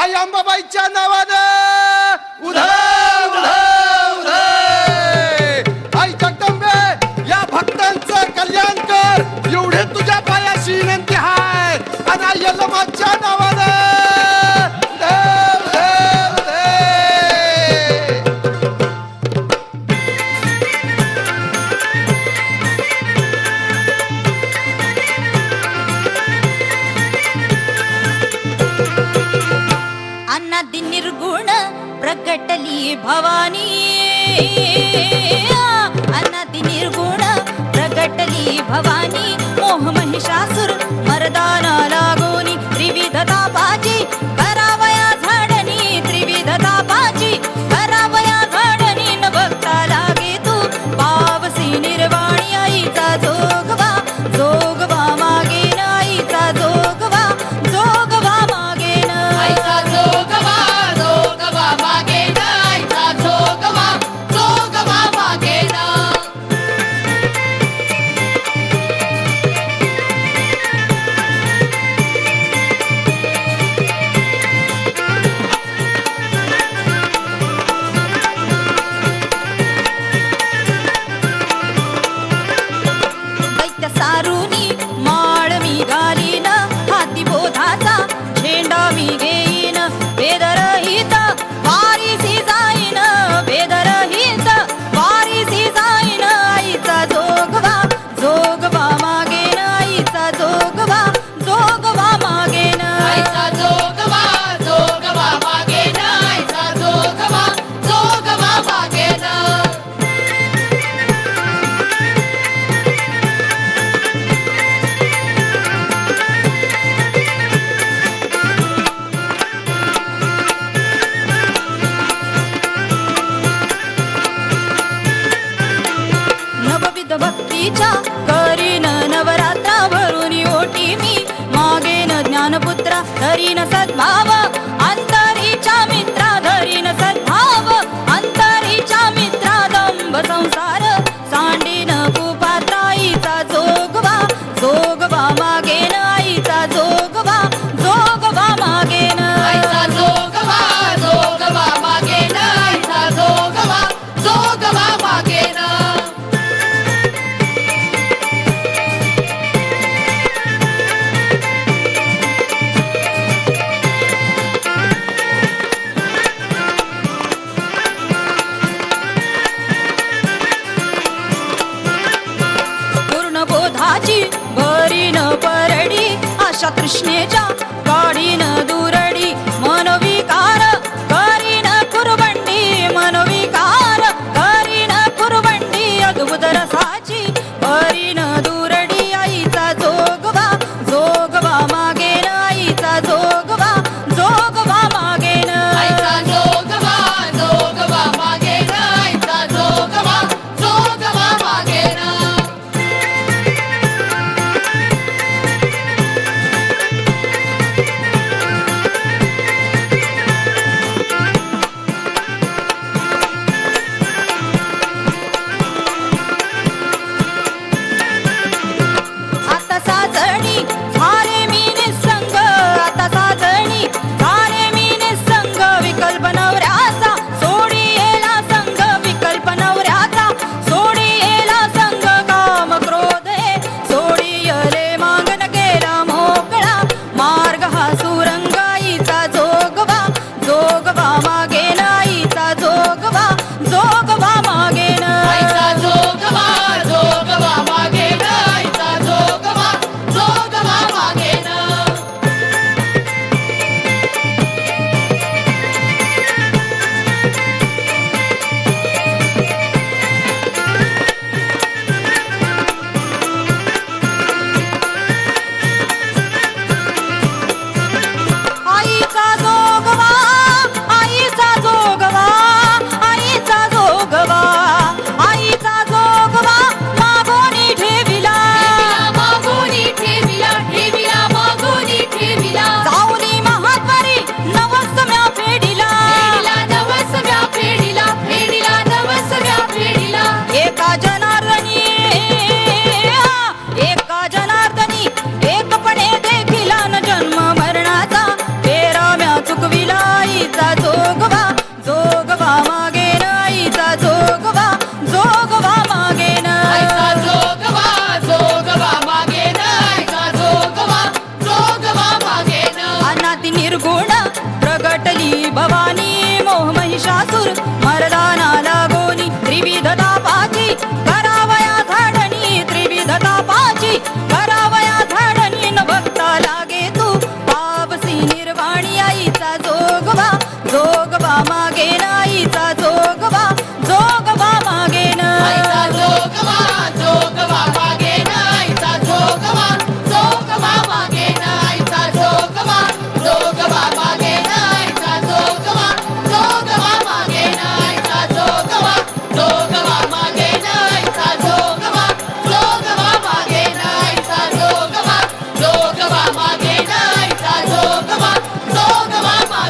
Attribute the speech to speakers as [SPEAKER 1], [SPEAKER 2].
[SPEAKER 1] आई अंबाबाईच्या नावानं उधर ज्ञानी
[SPEAKER 2] अनाती निर्गुण भवानी मोह महिषासुर मरदाना लागोनी त्रिविधता तापाची माईच्या करीन नवरात्रा भरून ओटी मी. मागेन ज्ञानपुत्रा हरीन सद्भावा. कृष्णेच्या 哦。